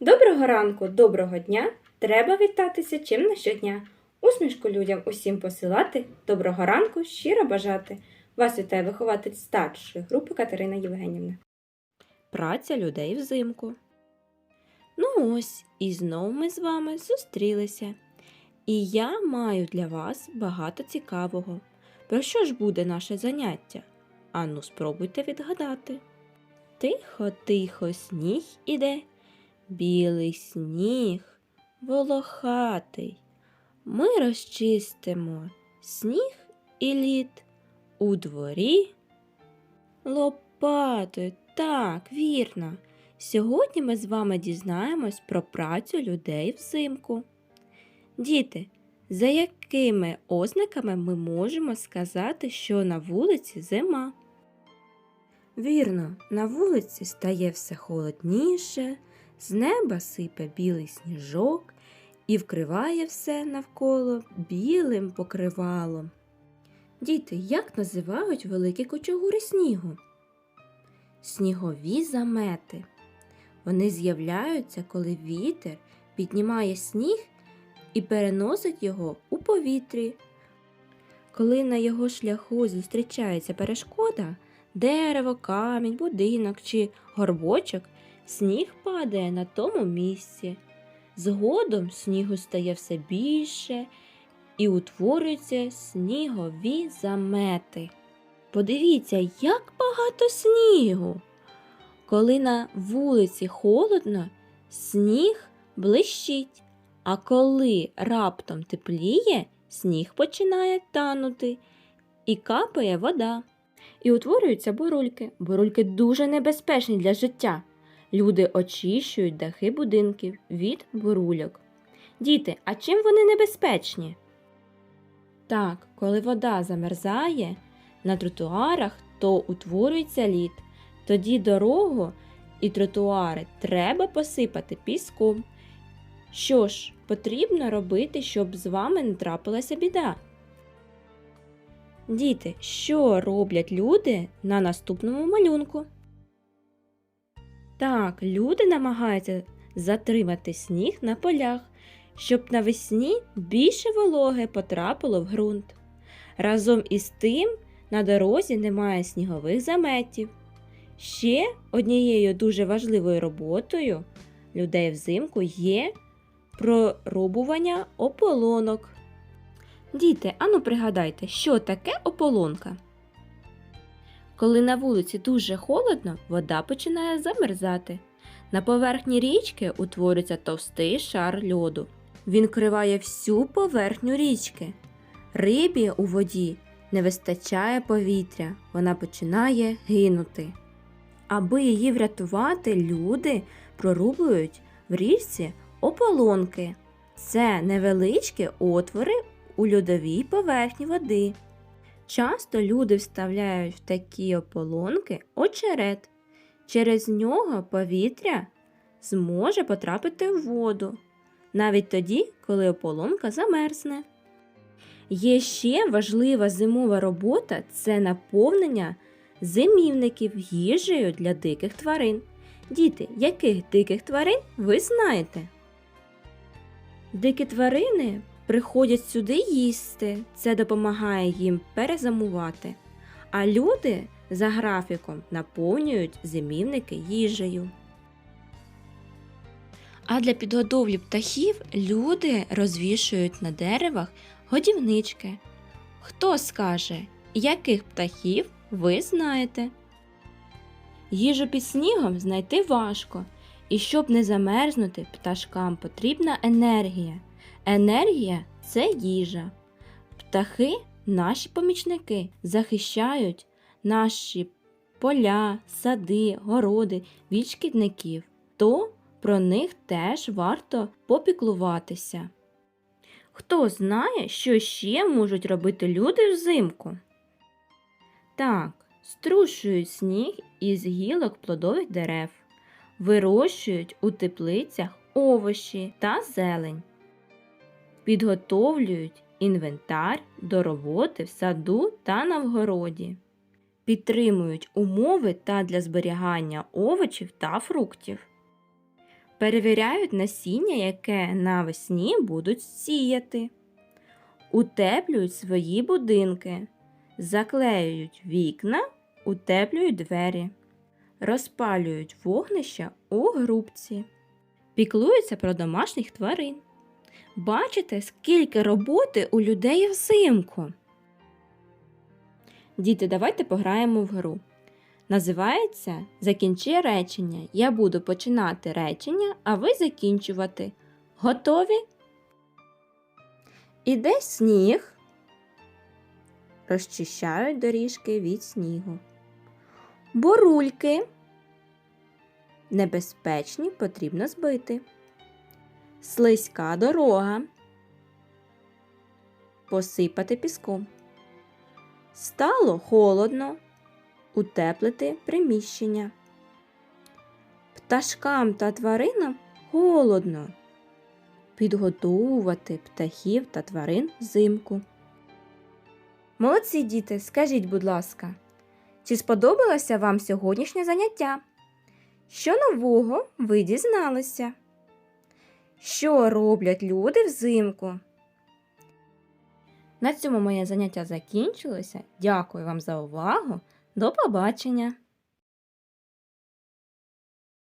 Доброго ранку, доброго дня! Треба вітатися чим на щодня. Усмішку людям усім посилати, доброго ранку, щиро бажати. Вас вітає вихователь старшої групи Катерина Євгенівна. Праця людей взимку. Ну ось, і знову ми з вами зустрілися. І я маю для вас багато цікавого. Про що ж буде наше заняття? Ану, спробуйте відгадати. Тихо, тихо, сніг іде, білий сніг, волохатий. Ми розчистимо сніг і лід у дворі лопатою. Так, вірно. Сьогодні ми з вами дізнаємось про працю людей взимку. Діти, за якими ознаками ми можемо сказати, що на вулиці зима? Вірно, на вулиці стає все холодніше, з неба сипе білий сніжок і вкриває все навколо білим покривалом. Діти, як називають великі кочугури снігу? Снігові замети. Вони з'являються, коли вітер піднімає сніг і переносить його у повітрі. Коли на його шляху зустрічається перешкода, дерево, камінь, будинок чи горбочок, сніг падає на тому місці. Згодом снігу стає все більше і утворюються снігові замети. Подивіться, як багато снігу. Коли на вулиці холодно, сніг блищить, а коли раптом тепліє, сніг починає танути і капає вода. І утворюються бурульки. Бурульки дуже небезпечні для життя. Люди очищують дахи будинків від бурульок. Діти, а чим вони небезпечні? Так, коли вода замерзає на тротуарах, то утворюється лід. Тоді дорогу і тротуари треба посипати піском. Що ж, потрібно робити, щоб з вами не трапилася біда? Діти, що роблять люди на наступному малюнку? Так, люди намагаються затримати сніг на полях, щоб навесні більше вологи потрапило в ґрунт. Разом із тим на дорозі немає снігових заметів. Ще однією дуже важливою роботою людей взимку є прорубування ополонок. Діти, ану пригадайте, що таке ополонка? Коли на вулиці дуже холодно, вода починає замерзати. На поверхні річки утворюється товстий шар льоду. Він вкриває всю поверхню річки. Рибі у воді не вистачає повітря, вона починає гинути. Аби її врятувати, люди прорублюють в річці ополонки. Це невеличкі отвори у льодовій поверхні води. Часто люди вставляють в такі ополонки очерет. Через нього повітря зможе потрапити в воду, навіть тоді, коли ополонка замерзне. Є ще важлива зимова робота це наповнення зимівників їжею для диких тварин. Діти, яких диких тварин ви знаєте? Дикі тварини приходять сюди їсти, це допомагає їм перезимувати. А люди за графіком наповнюють зимівники їжею. А для підготовлі птахів люди розвішують на деревах годівнички. Хто скаже, яких птахів ви знаєте? Їжу під снігом знайти важко, і щоб не замерзнути, пташкам потрібна енергія. Енергія це їжа. Птахи, наші помічники, захищають наші поля, сади, городи від шкідників, то про них теж варто попіклуватися. Хто знає, що ще можуть робити люди взимку? Так, струшують сніг із гілок плодових дерев, вирощують у теплицях овочі та зелень, підготовлюють інвентар до роботи в саду та на вгороді, підтримують умови та для зберігання овочів та фруктів, Перевіряють насіння, яке навесні будуть сіяти. Утеплюють свої будинки, заклеюють вікна, утеплюють двері, розпалюють вогнища у грубці, піклуються про домашніх тварин. Бачите, скільки роботи у людей взимку. Діти, давайте пограємо в гру. Називається Закінчи речення. Я буду починати речення, а ви закінчувати. Готові? Іде сніг. Розчищають доріжки від снігу. Борульки. Небезпечні потрібно збити. Слизька дорога. Посипати піском. Стало холодно. Утеплити приміщення. Пташкам та тваринам холодно. Підготовувати птахів та тварин взимку. Молодці діти, скажіть, будь ласка, чи сподобалося вам сьогоднішнє заняття? Що нового ви дізналися? Що роблять люди взимку? На цьому моє заняття закінчилося. Дякую вам за увагу. До побачення!